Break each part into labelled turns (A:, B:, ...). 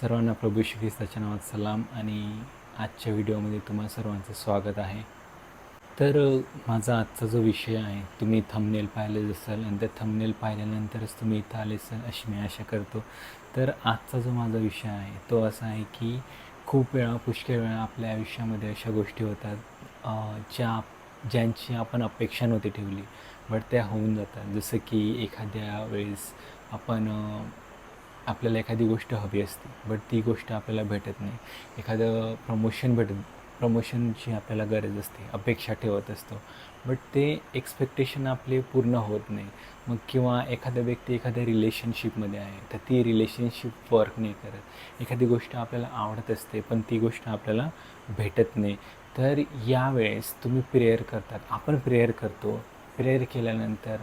A: सर्वांना प्रभू श्री ख्रिस्ताच्या नावात सलाम आणि आजच्या व्हिडिओमध्ये तुम्हा सर्वांचं स्वागत आहे. तर माझा आजचा जो विषय आहे तुम्ही थंबनेल पाहिलेच असाल आणि त्या थंबनेल पाहिल्यानंतरच तुम्ही इथं आले असाल अशी मी आशा करतो. तर आजचा जो माझा विषय आहे तो असा आहे की खूप वेळा पुष्कळ वेळा आपल्या आयुष्यामध्ये अशा गोष्टी होतात ज्या ज्यांची आपण अपेक्षा नव्हती ठेवली बट त्या होऊन जातात. जसं की एखाद्या वेळेस आपण आपल्याला एखादी गोष्ट हवी असते बट ती गोष्ट आपल्याला भेटत नाही. एखादं प्रमोशन भेटत प्रमोशनची आपल्याला गरज असते अपेक्षा ठेवत असतो. बट ते एक्सपेक्टेशन आपले पूर्ण होत नाही. मग किंवा एखादा व्यक्ती एखाद्या रिलेशनशिपमध्ये आहे तर ती रिलेशनशिप वर्क नाही करत. एखादी गोष्ट आपल्याला आवडत असते पण ती गोष्ट आपल्याला भेटत नाही. तर यावेळेस तुम्ही प्रेयर करतात. आपण प्रेयर करतो. प्रेयर केल्यानंतर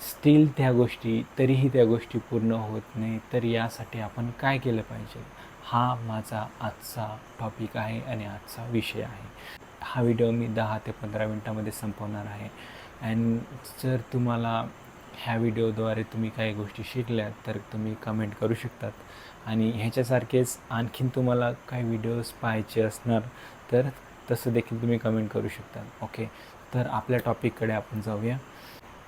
A: स्टील त्या गोष्टी तरीही त्या गोष्टी पूर्ण होत नाही तर यासाठी आपण काय केलं पाहिजे? हा माझा आजचा टॉपिक आहे आणि आजचा विषय आहे. हा व्हिडिओ मी दहा ते पंधरा मिनटामध्ये संपवणार आहे. अँड जर तुम्हाला ह्या व्हिडिओद्वारे तुम्ही काही गोष्टी शिकल्यात तर तुम्ही कमेंट करू शकतात. आणि ह्याच्यासारखेच आणखीन तुम्हाला काही व्हिडिओज पाहायचे असणार तर तसं देखील तुम्ही कमेंट करू शकता. ओके तर आपल्या टॉपिककडे आपण जाऊया.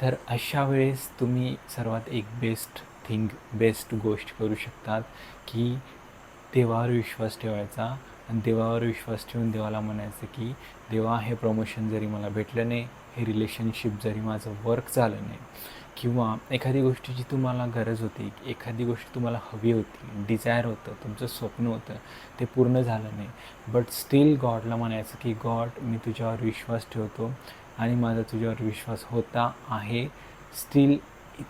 A: तर अशा वेळेस तुम्ही सर्वात एक बेस्ट थिंग बेस्ट गोष्ट करू शकतात की देवावर विश्वास ठेवायचा. आणि देवावर विश्वास ठेवून देवाला म्हणायचं की देवा हे प्रमोशन जरी मला भेटलं नाही हे रिलेशनशिप जरी माझं वर्क झालं नाही किंवा एखादी गोष्टीची तुम्हाला गरज होती एखादी गोष्ट तुम्हाला हवी होती डिझायर होतं तुमचं स्वप्न होतं ते पूर्ण झालं नाही. बट स्टील गॉडला म्हणायचं की गॉड मी तुझ्यावर विश्वास ठेवतो. आणि माझा तुझ्यावर विश्वास होता आहे. स्टील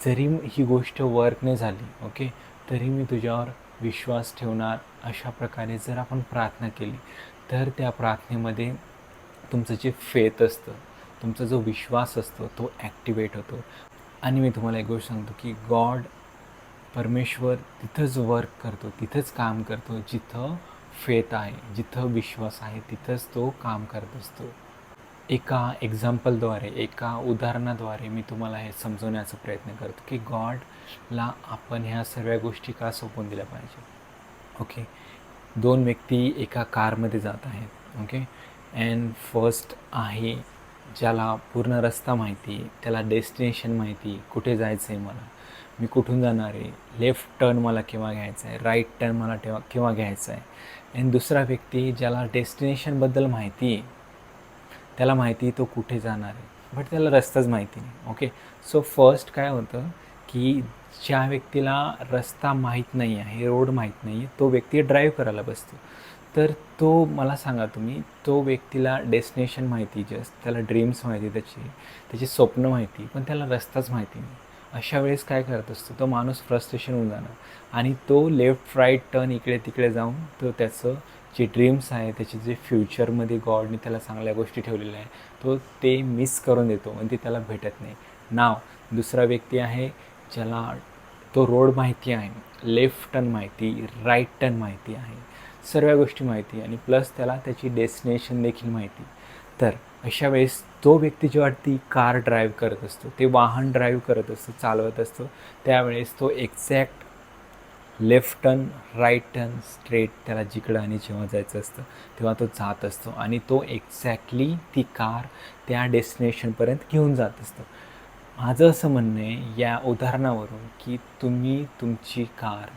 A: जरी ही गोष्ट वर्क नाही झाली ओके तरी मी तुझ्यावर विश्वास ठेवणार अशा प्रकारे जर आपण प्रार्थना केली तर त्या प्रार्थनेमध्ये तुमचं जे फेथ असतं तुमचा जो विश्वास असतो तो ॲक्टिवेट होतो. आणि मी तुम्हाला एक गोष्ट सांगतो की गॉड परमेश्वर तिथंच वर्क करतो तिथंच काम करतो जिथं फेथ आहे जिथं विश्वास आहे तिथंच तो काम करत असतो. एका एक्झाम्पलद्वारे एका उदाहरणाद्वारे मी तुम्हाला हे समजवण्याचा प्रयत्न करतो की गॉडला आपण ह्या सर्व गोष्टी का सोपून दिल्या पाहिजे. ओके दोन व्यक्ती एका कारमध्ये जात आहेत. ओके अँड फर्स्ट आहे ज्याला पूर्ण रस्ता माहिती त्याला डेस्टिनेशन माहिती कुठे जायचं आहे मला मी कुठून जाणार आहे लेफ्ट टर्न मला केव्हा घ्यायचा आहे राईट टर्न मला ठेवा केव्हा घ्यायचा आहे अँड दुसरा व्यक्ती ज्याला डेस्टिनेशनबद्दल माहिती आहे त्याला माहिती तो कुठे जाणार आहे. बट त्याला रस्ताच माहिती नाही. ओके सो फर्स्ट काय होतं की ज्या व्यक्तीला रस्ता माहीत नाही आहे रोड माहीत नाही आहे तो व्यक्ती ड्राईव्ह करायला बसतो. तर तो मला सांगा तुम्ही तो व्यक्तीला डेस्टिनेशन माहिती जस्ट त्याला ड्रीम्स माहिती त्याची त्याची स्वप्न माहिती पण त्याला रस्ताच माहिती नाही. अशा वेळेस काय करत असतो तो माणूस फ्रस्ट्रेशन होऊन जाणार. आणि तो लेफ्ट राईट टर्न इकडे तिकडे जाऊन तो त्याचं जे ड्रीम्स आहे त्याचे जे फ्युचरमध्ये गॉडने त्याला चांगल्या गोष्टी ठेवलेल्या आहे तो ते मिस करून देतो आणि ते त्याला भेटत नाही. नाव दुसरा व्यक्ती आहे ज्याला तो रोड माहिती आहे लेफ्ट टर्न माहिती राईट टर्न माहिती आहे. सर्व गोष्टी माहिती आणि प्लस त्याला त्याची डेस्टिनेशन देखील माहिती तर अशा वेळेस तो व्यक्ती जेव्हा ती कार ड्राईव्ह करत असतो ते वाहन ड्राईव्ह करत असतो चालवत असतो त्यावेळेस तो exact left turn right turn straight त्याला जिकडं आणि जेव्हा जायचं असतं तेव्हा तो जात असतो आणि तो एक्झॅक्टली ती कार त्या डेस्टिनेशनपर्यंत घेऊन जात असतो. माझं असं म्हणणं आहे या उदाहरणावरून की तुम्ही तुमची कार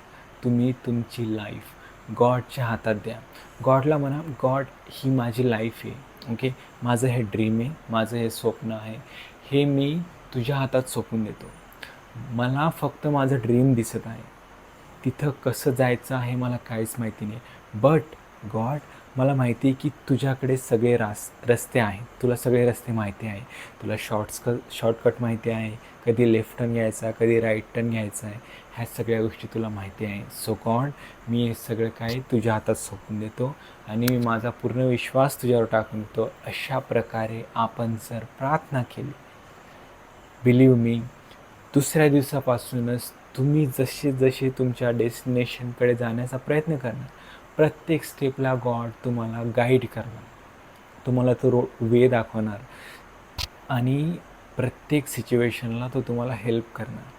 A: तुम्ही तुमची लाईफ गॉडच्या हातात द्या. गॉडला म्हणा गॉड ही माझी लाईफ आहे. ओके? माझं हे ड्रीम आहे माझं हे स्वप्न आहे हे मी तुझ्या हातात सोपून देतो. मला फक्त माझं ड्रीम दिसत आहे. तिथं कसं जायचं आहे मला काहीच माहिती नाही. बट गॉड मला माहिती आहे की तुझ्याकडे सगळे रास रस्ते आहेत. तुला सगळे रस्ते माहिती आहे. तुला शॉर्ट्स क शॉर्टकट माहिती आहे. कधी लेफ्ट टर्न घ्यायचा कधी राईट टर्न घ्यायचा आहे. ह्या सगळ्या गोष्टी तुला माहिती आहे. सो गॉड मी हे सगळं काही तुझ्या हातात सोपून देतो आणि मी माझा पूर्ण विश्वास तुझ्यावर टाकून देतो. अशा प्रकारे आपण जर प्रार्थना केली बिलीव मी दुसऱ्या दिवसापासूनच तुम्ही जसे जसे तुमच्या डेस्टिनेशनकडे जाण्याचा प्रयत्न करणार प्रत्येक स्टेपला गॉड तुम्हाला गाईड करणार. तुम्हाला तो रो वे दाखवणार. आणि प्रत्येक सिच्युएशनला तो तुम्हाला हेल्प करणार.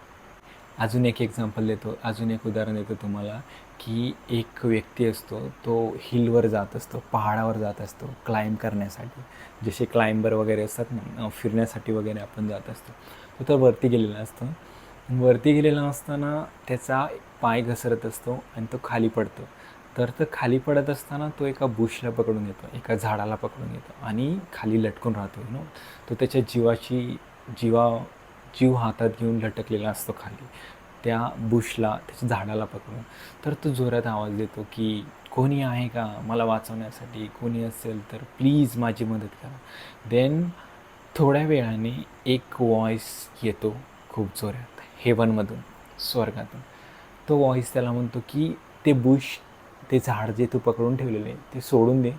A: अजून एक एक्झाम्पल देतो. अजून एक उदाहरण देतो तुम्हाला की एक व्यक्ती असतो तो हिलवर जात असतो पहाडावर जात असतो क्लाइंब करण्यासाठी. जसे क्लाइंबर वगैरे असतात ना फिरण्यासाठी वगैरे आपण जात असतो. तो तर वरती गेलेला असतो. वरती गेलेला असताना त्याचा पाय घसरत असतो आणि तो खाली पडतो. तर तो खाली पडत असताना तो एका बुशला पकडून येतो एका झाडाला पकडून येतो आणि खाली लटकून राहतो नो तो त्याच्या जीवाची जीवा जीव हातात घेऊन लटकलेला असतो खाली. त्या बुशला त्याच्या झाडाला पकडून. तर तो जोरात आवाज देतो की कोणी आहे का मला वाचवण्यासाठी? कोणी असेल तर प्लीज माझी मदत करा. देन थोड्या वेळाने एक वॉईस येतो खूप जोरात हेवनमधून स्वर्गातून. तो वॉईस त्याला म्हणतो की ते बुश ते झाड जे तू पकडून ठेवलेलं आहे ते सोडून दे.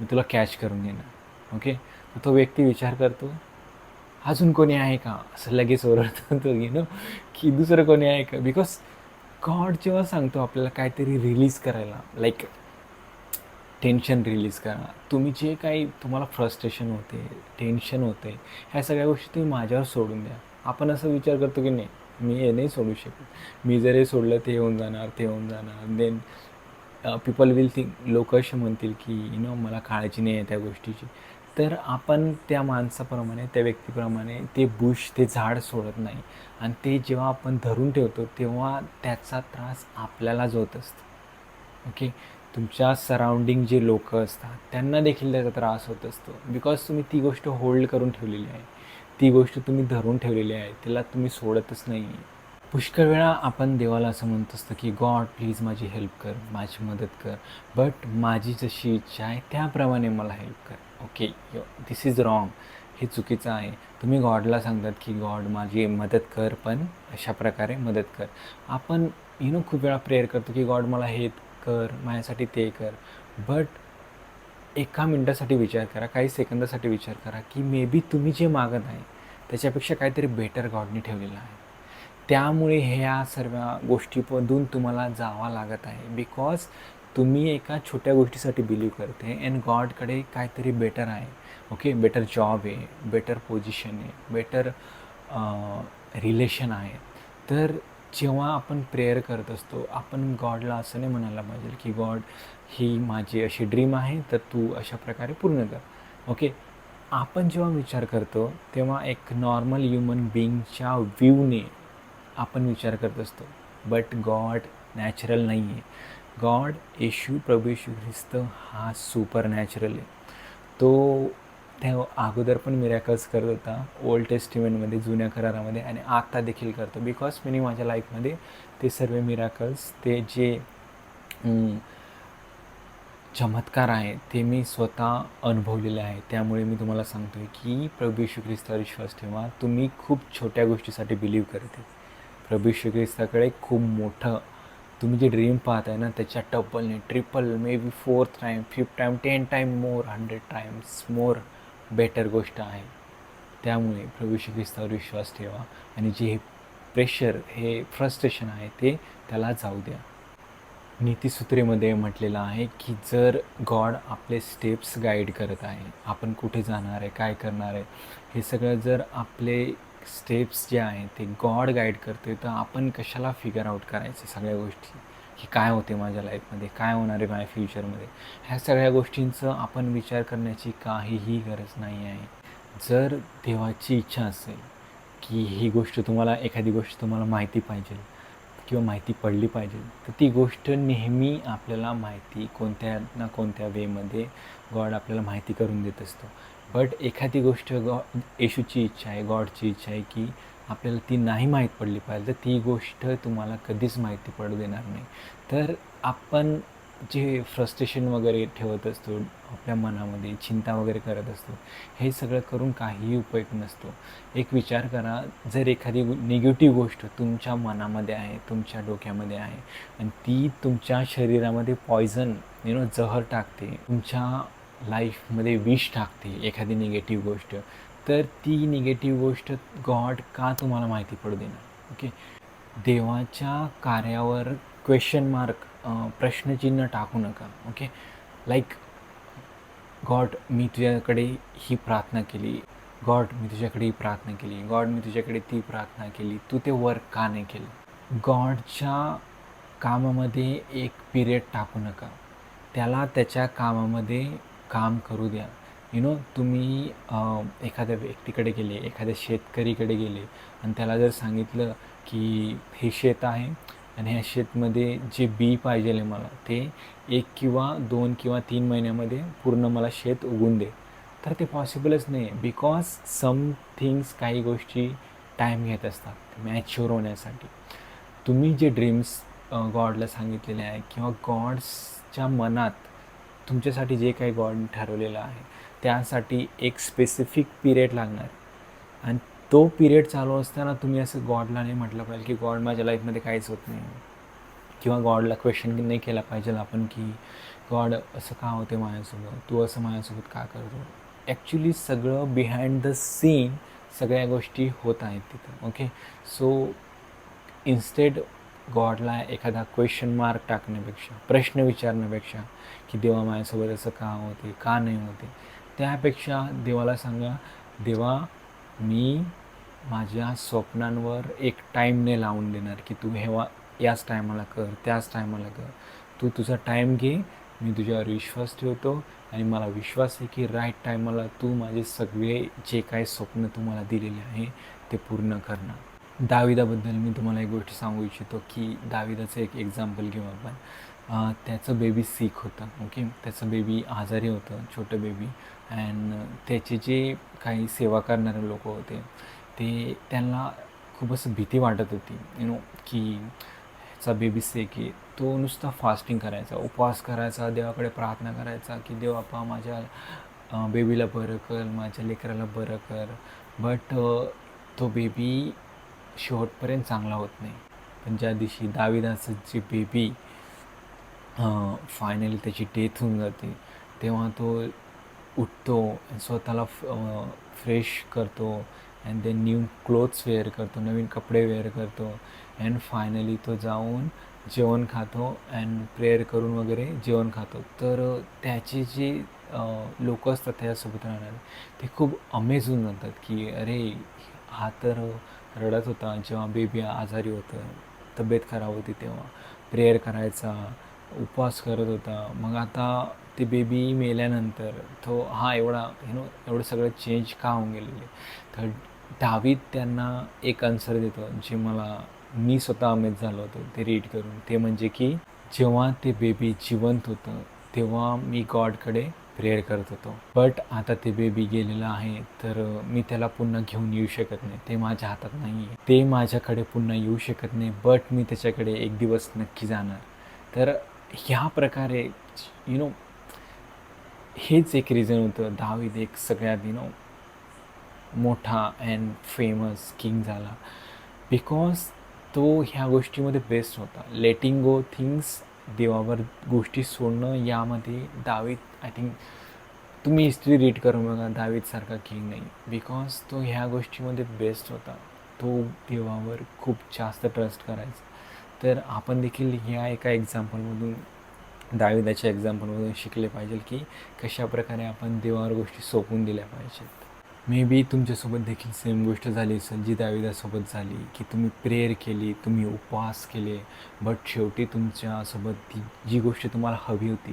A: मी तुला कॅच करून देणार. ओके तर तो व्यक्ती विचार करतो अजून कोणी आहे का? असं लगेच ओरडतो तो यु नो की दुसरं कोणी आहे का? बिकॉज गॉड जेव्हा सांगतो आपल्याला काहीतरी रिलीज करायला लाईक टेन्शन रिलीज करा तुम्ही जे काही तुम्हाला फ्रस्ट्रेशन होते टेन्शन होते ह्या सगळ्या गोष्टी तुम्ही माझ्यावर सोडून द्या. आपण असं विचार करतो की नाही मी हे नाही सोडू शकत. मी जर हे सोडलं ते होऊन जाणार ते होऊन जाणार. देन पीपल विल थिंक लोक असे म्हणतील की यु नो मला काळजी नाही आहे त्या गोष्टीची. तर आपण त्या माणसाप्रमाणे त्या व्यक्तीप्रमाणे ते बुश ते झाड सोडत नाही. आणि ते जेव्हा आपण धरून ठेवतो तेव्हा त्याचा त्रास आपल्यालाच होत असतो. ओके? तुमच्या सराउंडिंग जे लोक असतात त्यांना देखील त्याचा त्रास होत असतो. बिकॉज तुम्ही ती गोष्ट होल्ड करून ठेवलेली आहे. ती गोष्ट तुम्ही धरून ठेवलेली आहे. तिला तुम्ही सोडतच नाही पुष्कळ वेळा आपण देवाला असं म्हणत असतं की गॉड प्लीज माझी हेल्प कर माझी मदत कर बट माझी जशी इच्छा आहे त्याप्रमाणे मला हेल्प कर. Okay yo this is wrong हे चुकीचं आहे. तुम्ही गॉडला सांगतात की गॉड माझी मदत कर पण अशा प्रकारे मदत कर. आपण यु नो खूप वेळा प्रेयर करतो की गॉड मला हे कर माझ्यासाठी ते कर. बट एका मिनटासाठी विचार करा काही सेकंदासाठी विचार करा की मे बी तुम्ही जे मागत आहे त्याच्यापेक्षा काहीतरी बेटर गॉडने ठेवलेलं आहे. त्यामुळे ह्या सर्व गोष्टीमधून तुम्हाला जावं लागत आहे. बिकॉज तुम्ही एका छोट्या गोष्टीसाठी बिलीव करते अँड गॉडकडे काहीतरी बेटर आहे. ओके बेटर जॉब आहे बेटर पोझिशन आहे बेटर रिलेशन आहे. तर जेव्हा आपण प्रेयर करत असतो आपण गॉडला असं नाही म्हणायला पाहिजे की गॉड ही माझी अशी ड्रीम आहे तर तू अशा प्रकारे पूर्ण कर. ओके आपण जेव्हा विचार करतो तेव्हा एक नॉर्मल ह्युमन बिईंगच्या व्ह्यूने आपण विचार करत असतो. बट गॉड नॅचरल नाही आहे गॉड येशू प्रभू येशू ख्रिस्त हा सुपर नॅचरल आहे. तो त्या अगोदर पण मिरॅकल्स करत होता. ओल्ड टेस्टिमेंटमध्ये जुन्या करारामध्ये आणि आत्ता देखील करतो. बिकॉज मी माझ्या लाईफमध्ये ते सर्व मिरॅकल्स ते जे चमत्कार आहे ते मी स्वतः अनुभवलेले आहे. त्यामुळे मी तुम्हाला सांगतो आहे की प्रभू येशू ख्रिस्तावर विश्वास ठेवा. तुम्ही खूप छोट्या गोष्टीसाठी बिलीव करते प्रभू येशू ख्रिस्ताकडे खूप मोठं. तुम्ही जे ड्रीम पाहत आहे ना त्याच्या टप्पलने triple maybe fourth time fifth time ten time more hundred times more better गोष्ट आहे. त्यामुळे प्रभू श्री ख्रिस्तावर विश्वास ठेवा. आणि जे हे प्रेशर हे फ्रस्ट्रेशन आहे ते त्याला जाऊ द्या. नीतिसूत्रेमध्ये म्हटलेलं आहे की जर गॉड आपले स्टेप्स गाईड करत आहे आपण कुठे जाणार आहे काय करणार आहे हे सगळं जर आपले स्टेप्स जे आहेत ते गॉड गाईड करते तर आपण कशाला फिगर आउट करायचे सगळ्या गोष्टी? की काय होते माझ्या लाईफमध्ये काय होणार आहे माझ्या फ्युचरमध्ये ह्या सगळ्या गोष्टींचं आपण विचार करण्याची काहीही गरज नाही आहे. जर देवाची इच्छा असेल की ही गोष्ट तुम्हाला एखादी गोष्ट तुम्हाला माहिती पाहिजे किंवा माहिती पडली पाहिजे तर ती गोष्ट नेहमी आपल्याला माहिती कोणत्या ना कोणत्या वेमध्ये गॉड आपल्याला माहिती करून देत असतो. बट एखादी गोष्ट गॉ येशूची इच्छा आहे गॉडची इच्छा आहे की आपल्याला ती नाही माहीत पडली पाहिजे तर ती गोष्ट तुम्हाला कधीच माहिती पडू देणार नाही. तर आपण जे फ्रस्ट्रेशन वगैरे ठेवत असतो आपल्या मनामध्ये चिंता वगैरे करत असतो हे सगळं करून काहीही उपयोग नसतो. एक विचार करा जर एखादी निगेटिव्ह गोष्ट तुमच्या मनामध्ये आहे तुमच्या डोक्यामध्ये आहे आणि ती तुमच्या शरीरामध्ये पॉयझन यु नो जहर टाकते तुमच्या लाईफमध्ये विष टाकते एखादी निगेटिव्ह गोष्ट तर ती निगेटिव्ह गोष्ट गॉड का तुम्हाला माहिती पडू देणार? ओके देवाच्या कार्यावर क्वेश्चन मार्क प्रश्नचिन्ह टाकू नका. ओके लाईक गॉड मी तुझ्याकडे ही प्रार्थना केली गॉड मी तुझ्याकडे ही प्रार्थना केली गॉड मी तुझ्याकडे ती प्रार्थना केली तू ते वर्क का नाही केलं? गॉडच्या कामामध्ये एक पिरियड टाकू नका. त्याला त्याच्या कामामध्ये काम करू द्या. यु नो तुम्ही एखाद्या व्यक्तीकडे गेले एखाद्या शेतकरीकडे गेले आणि त्याला जर सांगितलं की हे शेत आहे आणि ह्या शेतमध्ये जे बी पाहिजे आहे मला ते एक किंवा दोन किंवा तीन महिन्यामध्ये पूर्ण मला शेत उगून दे. तर ते पॉसिबलच नाही आहे बिकॉज सम थिंग्स काही गोष्टी टाईम घेत असतात. मॅच्युअर होण्यासाठी. तुम्ही जे ड्रीम्स गॉडला सांगितलेले आहे किंवा गॉड्सच्या मनात तुमच्यासाठी जे काही गॉड ठरवलेलं आहे त्यासाठी एक स्पेसिफिक पिरियड लागणार. आणि तो पिरियड चालू असताना तुम्ही असं गॉडला नाही म्हटलं पाहिजे की गॉड माझ्या लाईफमध्ये काहीच होत नाही. किंवा गॉडला क्वेश्चन नाही केला पाहिजे आपण की गॉड असं का होते माझ्यासोबत? तू असं माझ्यासोबत का करतो? ॲक्च्युली सगळं बिहाइंड द सीन सगळ्या गोष्टी होत आहेत तिथं ओके सो इन्स्टेड गॉडला एखादा क्वेश्चन मार्क टाकण्यापेक्षा प्रश्न विचारण्यापेक्षा की देवा माझ्यासोबत असं का होते का नाही होते? त्यापेक्षा देवाला सांगा देवा मी माझ्या स्वप्नांवर एक टाईमने लावून देणार की तू हेवा याच टायमाला कर त्याच टायमाला कर. तू तुझा टाईम घे मी तुझ्यावर विश्वास ठेवतो आणि मला विश्वास आहे की राईट टायमाला तू माझे सगळे जे काही स्वप्न तुम्हाला दिलेले आहे ते पूर्ण करणार. दाविदाबद्दल मी तुम्हाला एक गोष्ट सांगू इच्छितो की दाविदाचं एक एक्झाम्पल घेऊ आपण. त्याचं बेबी सिक होतं ओके त्याचं बेबी आजारी होतं छोटं बेबी अँड त्याचे जे काही सेवा करणारे लोक होते ते त्यांना खूप असं भीती वाटत होती यु नो की ह्याचा बेबी सेक आहे. तो नुसता फास्टिंग करायचा उपवास करायचा देवाकडे प्रार्थना करायचा की देव आपा माझ्या बेबीला बरं कर माझ्या लेकराला बरं कर. बट तो बेबी शेवटपर्यंत चांगला होत नाही. पण ज्या दिवशी दाविदाचं जे बेबी फायनली त्याची डेथ होऊन जाते तेव्हा तो उठतो स्वतःला फ्रेश करतो and then new clothes wear करतो नवीन कपडे वेअर करतो अँड फायनली तो जाऊन जेवण खातो अँड प्रेयर करून वगैरे जेवण खातो. तर त्याचे जे लोक असतात त्याच्यासोबत राहणारे ते खूप अमेज होऊन जातात की अरे हा तर रडत होता जेव्हा बेबी आजारी होतं तब्येत खराब होती तेव्हा. प्रेयर करायचा उपवास करत होता. मग आता ते बेबी मेल्यानंतर तो हा एवढा यु नो एवढं सगळं चेंज का होऊन गेलेले तर डावीत त्यांना एक आन्सर देतो जे मला मी स्वतः अमेज झालो होतो ते रीड करून. ते म्हणजे की जेव्हा ते बेबी जिवंत होतं तेव्हा मी गॉडकडे प्रेयर करत होतो. बट आता ते बेबी गेलेलं आहे तर मी त्याला पुन्हा घेऊन येऊ शकत नाही. ते माझ्या हातात नाही आहे ते माझ्याकडे पुन्हा येऊ शकत नाही बट मी त्याच्याकडे एक दिवस नक्की जाणार. तर ह्या प्रकारे यु नो हेच एक रिझन होतं. दहावीत एक सगळ्यात यु नो मोठा अँड फेमस किंग झाला. बिकॉज तो ह्या गोष्टीमध्ये बेस्ट होता. लेटिंग गो थिंग्स देवावर गोष्टी सोडणं यामध्ये दावीत आय थिंक तुम्ही हिस्ट्री रीड करून बघा दावीतसारखा किंग नाही. बिकॉज तो ह्या गोष्टीमध्ये बेस्ट होता. तो देवावर खूप जास्त ट्रस्ट करायचा. तर आपण देखील ह्या एका एक्झाम्पलमधून दाविदाच्या एक्झाम्पलमधून शिकले पाहिजे की कशा प्रकारे आपण देवावर गोष्टी सोपून दिल्या पाहिजेत. मे बी तुमच्यासोबत देखील सेम गोष्ट झाली असेल जी दाविदासोबत झाली की तुम्ही प्रेयर केली तुम्ही उपवास केले बट शेवटी तुमच्यासोबत ती जी गोष्ट तुम्हाला हवी होती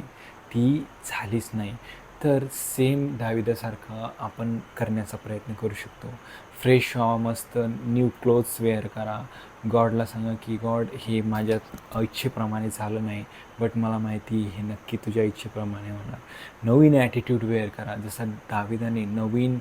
A: ती झालीच नाही. तर सेम दाविदासारखं आपण करण्याचा प्रयत्न करू शकतो. फ्रेश व्हा मस्त न्यू क्लोथ्स वेअर करा. गॉडला सांगा की गॉड हे माझ्या इच्छेप्रमाणे झालं नाही बट मला माहिती हे नक्की तुझ्या इच्छेप्रमाणे होणार. नवीन ॲटिट्यूड वेअर करा. जसं दाविदाने नवीन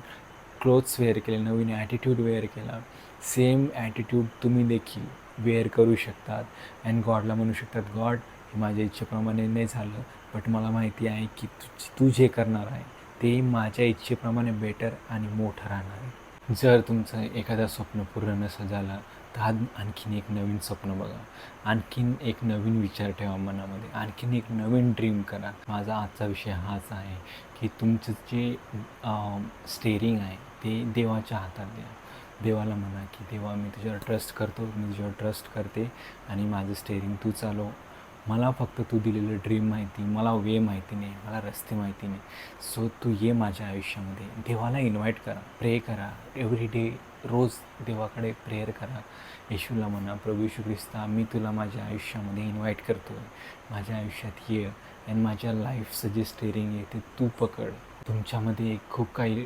A: क्लोथ्स वेअर केले नवीन ॲटिट्यूड वेअर केला. सेम ॲटिट्यूड तुम्ही देखील वेअर करू शकतात. अँड गॉडला म्हणू शकतात गॉड हे माझ्या इच्छेप्रमाणे नाही झालं बट मला माहिती आहे की तू तू जे करणार आहे ते माझ्या इच्छेप्रमाणे बेटर आणि मोठं राहणार आहे. जर तुमचं एखादं स्वप्न पूर्ण नसं झालं तर आणखीन एक नवीन स्वप्न बघा. आणखीन एक नवीन विचार ठेवा मनामध्ये. आणखीन एक नवीन ड्रीम करा. माझा आजचा विषय हाच आहे की तुमचं जे स्टेरिंग आहे ते देवाच्या हातात द्या. देवाला म्हणा की देवा मी तुझ्यावर ट्रस्ट करतो मी तुझ्यावर ट्रस्ट करते आणि माझं स्टेअरिंग तू चालव. मला फक्त तू दिलेलं ड्रीम माहिती मला वे माहिती नाही मला रस्ते माहिती नाही. सो तू ये माझ्या आयुष्यामध्ये. देवाला इन्व्हाइट करा प्रे करा. एव्हरी डे रोज देवाकडे प्रेयर करा. येशूला म्हणा प्रभू येशू ख्रिस्ता मी तुला माझ्या आयुष्यामध्ये इन्व्हाइट करतो आहे माझ्या आयुष्यात ये आणि माझ्या लाईफचं जे स्टेरिंग आहे ते तू पकड. तुमच्यामध्ये खूप काही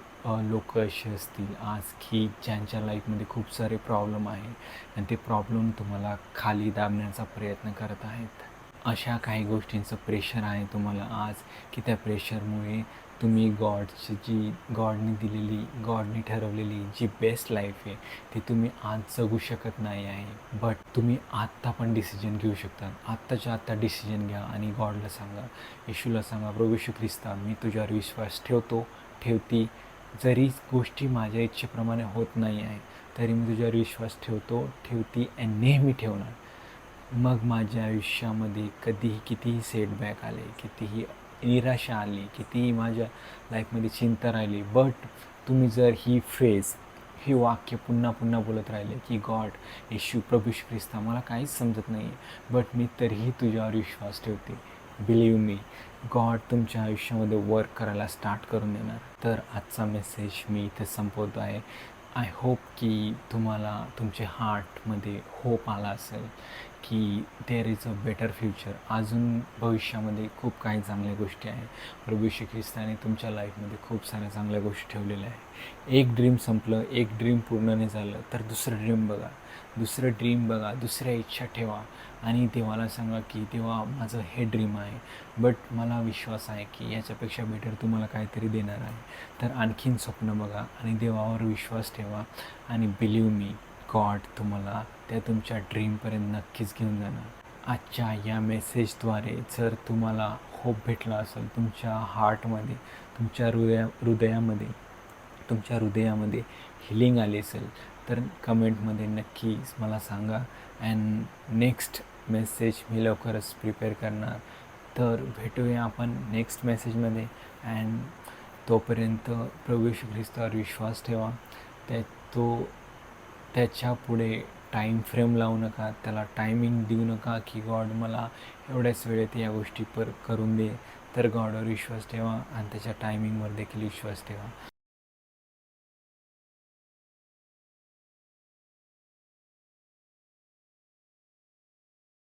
A: लोक असे असतील आज की ज्यांच्या लाईफमध्ये खूप सारे प्रॉब्लेम आहे आणि ते प्रॉब्लेम तुम्हाला खाली दाबण्याचा प्रयत्न करत आहेत. अशा काही गोष्टींचं प्रेशर आहे तुम्हाला आज की त्या प्रेशरमुळे तुम्ही गॉडची जी गॉडने दिलेली गॉडने ठरवलेली जी बेस्ट लाईफ आहे ती तुम्ही आज जगू शकत नाही आहे. बट तुम्ही आत्ता पण डिसिजन घेऊ शकता. आत्ताच्या आत्ता डिसिजन घ्या आणि गॉडला सांगा. येशूला सांगा प्रभू ख्रिस्ता मी तुझ्यावर विश्वास ठेवतो ठेवती. जरी गोष्टी माझ्या इच्छेप्रमाणे होत नाही आहे तरी मी तुझ्यावर विश्वास ठेवतो ठेवती आणि नेहमी ठेवणार. मग माझ्या आयुष्यामध्ये कधीही कितीही सेटबॅक आले कितीही निराशा आली कितीही माझ्या लाईफमध्ये चिंता राहिली बट तुम्ही जर ही फेज हे वाक्य पुन्हा पुन्हा बोलत राहिले की गॉड येशू प्रभू श्री ख्रिस्ता मला काहीच समजत नाही आहे बट मी तरीही तुझ्यावर विश्वास ठेवते. बिलीव मी गॉड तुमच्या आयुष्यामध्ये वर्क करायला स्टार्ट करून देणार. तर आजचा मेसेज मी इथे संपवतो आहे. आय होप की तुम्हाला तुमच्या हार्टमध्ये होप आला असेल. की there is a better future अजून भविष्यामध्ये खूप काही चांगल्या गोष्टी आहे प्रभू श्री ख्रिस्ताने तुमच्या लाईफमध्ये खूप साऱ्या चांगल्या गोष्टी ठेवलेल्या आहे एक ड्रीम संपलं एक ड्रीम पूर्ण नाही झालं तर दुसरं ड्रीम बघा. दुसरं ड्रीम बघा दुसऱ्या इच्छा ठेवा. आणि देवाला सांगा की तेव्हा माझं हे ड्रीम आहे. बट मला विश्वास आहे की याच्यापेक्षा बेटर तुम्हाला काहीतरी देणार आहे. तर आणखीन स्वप्न बघा आणि देवावर विश्वास ठेवा. आणि बिलीव मी गॉड तुम्हाला त्या तुमच्या ड्रीमपर्यंत नक्कीच घेऊन जाणार. आजच्या या मेसेजद्वारे जर तुम्हाला होप भेटला असेल तुमच्या हार्टमध्ये तुमच्या हृदया हृदयामध्ये तुमच्या हृदयामध्ये हिलिंग आली असेल तर कमेंटमध्ये नक्कीच मला सांगा. अँड नेक्स्ट मेसेज मी लवकरच प्रिपेअर करणार. तर भेटूया आपण नेक्स्ट मेसेजमध्ये अँड तोपर्यंत प्रभू श्री ख्रिस्तावर विश्वास ठेवा. त्या तो त्याच्या पुढे टाईम फ्रेम लावू नका त्याला टायमिंग देऊ नका की गॉड मला एवढ्याच वेळेत या गोष्टी पर करून दे. तर गॉडवर विश्वास ठेवा आणि त्याच्या टायमिंगवर देखील विश्वास ठेवा.